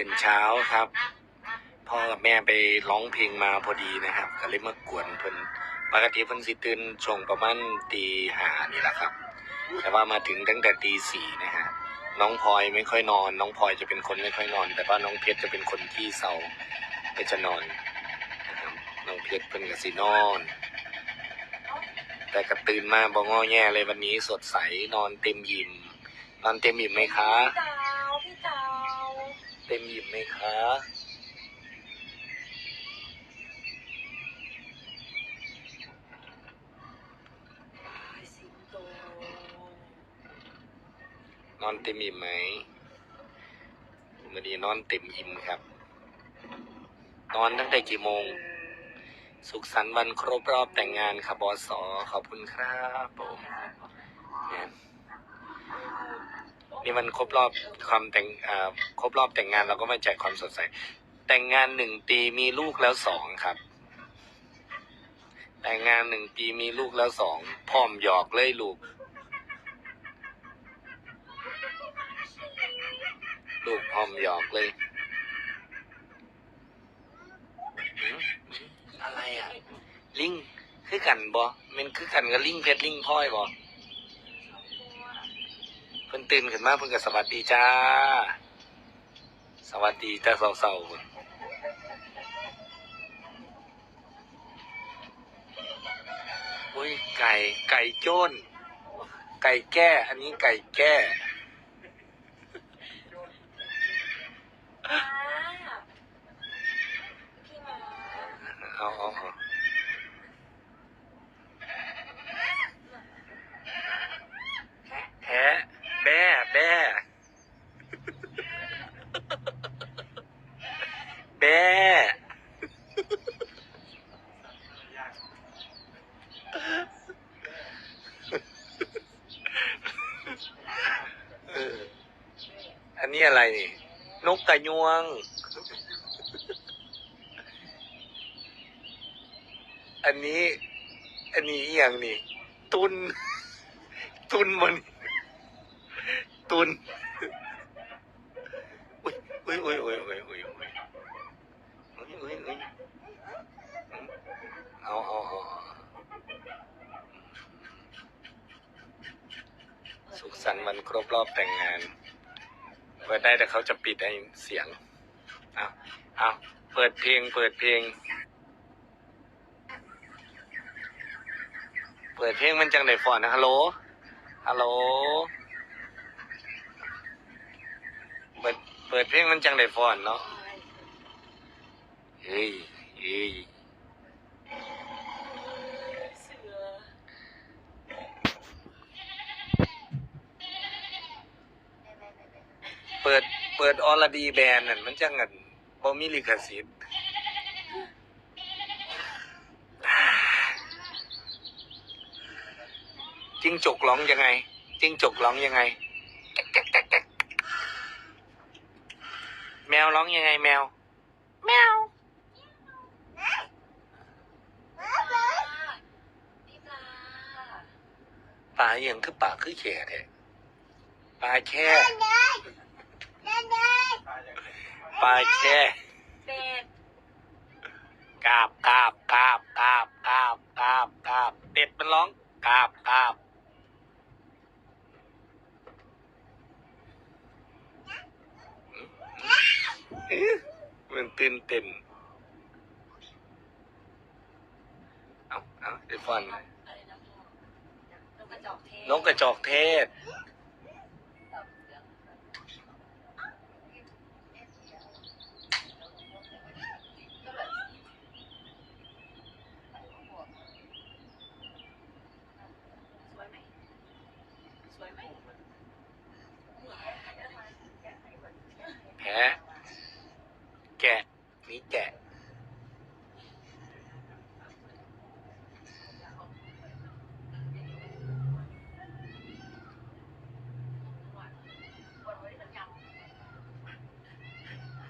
ื่นเช้าครับ พ่อกับแม่ไปร้องเพลงมาพอดีนะครับก็เลยมากวนเพิ่นปกติเพิ่นสิตื่นช่วงประมาณตีห้านี่แหละครับ แต่ว่ามาถึงตั้งแต่ตีสี่นะฮะน้องพลอยไม่ค่อยนอน น้องพลอยจะเป็นคนไม่ค่อยนอน แต่ว่าน้องเพชรจะเป็นคนที่เศร้าก็จะนอนนะครับน้องเพชรเพิ่นก็สินอน แต่ก็ตื่นมาบ่งอแย่เลยวันนี้สดใสนอนเต็มอิ่มนอนเต็มอิ่มไหมคะ เต็มอิ่มไหมคะนอนเต็มอิ่มไหมวันนี้นอนเต็มอิ่มครับ นอนตั้งแต่กี่โมง สุขสันต์วันครบรอบแต่งงานครับบอสอขอบคุณครับผมเนี่ย นี่มันครบรอบความแต่งครบรอบแต่งงานเราก็มาแจกความสดใส แต่งงานหนึ่งปีมีลูกแล้วสองครับ แต่งงานหนึ่งปีมีลูกแล้วสองพร้อมหยอกเลยลูก ลูกพร้อมหยอกเลย อะไรอะ ลิงคือกันบ่แมันคือกันกับลิงเพชรลิงพลอยบ่เพิ่นตื่นขึ้นมาเพิ่นก็สวัสดีจ้า สวัสดีจ้าเศร้าๆพุ่นอุ้ยไก่ไก่โจ้นไก่แก้ อันนี้ไก่แก้มาพี่มาเอาเอาเอาแพะแบ้แบ้แบ้เอออั นนี้อะไรนี่ นกกระยวง อันนี้ อันนี้อย่างนี่ ตุน ตุนมัน ตุนอุ้ยอุ้ยอุ้ยอุ้ยอุ้ยอุ้ยอุ้ยอุ้ยอุ้ยเอาเอาเอาเอาสุขสันต์วันครบรอบแต่งงาน เปิดได้แต่เขาจะปิดไอ้เสียงเอาเอาเปิดเพลง เปิดเพลง เปิดเพลงมันจังไดฟอนนะฮัลโหลฮัลโหลเปิดเปิดเพลงมันจังไดฟอนเนาะเฮ้ยเฮ้ย เสือ เปิด เปิดออลดีแบนนั่นมันจังกันบ่มีลิขสิทธิ์จิ้งจกร้องยังไงจิ้งจกร้องยังไง แมวร้องยังไงแมว แมวพี่ปลาปลาอหย่างคือปลาคือแข่แท้ปลาแค่ ปลาแค่เป็ดกาบกาบกาบกาบกาบกาบกาบเป็ดมันร้องกาบกาบอื้อมันตื่นเต้นเอาเอาเดี๋ยวฟันอะไรนะพ่อนกกระจอกเทศ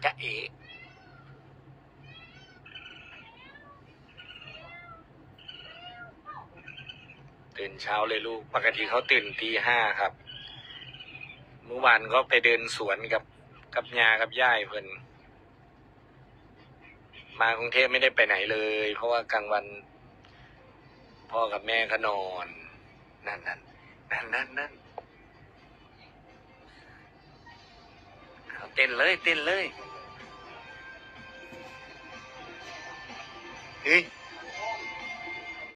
จะเอตื่นเช้าเลยลูก ปกติเขาตื่นตีห้าครับ เมื่อวานก็ไปเดินสวนกับกับยากับย่ายเพื่น มากรุงเทพไม่ได้ไปไหนเลย เพราะว่ากลางวัน พ่อกับแม่ก็นอน นั่นนั่นนั่นนั่นนั่น เต้นเลยเต้นเลยเฮ้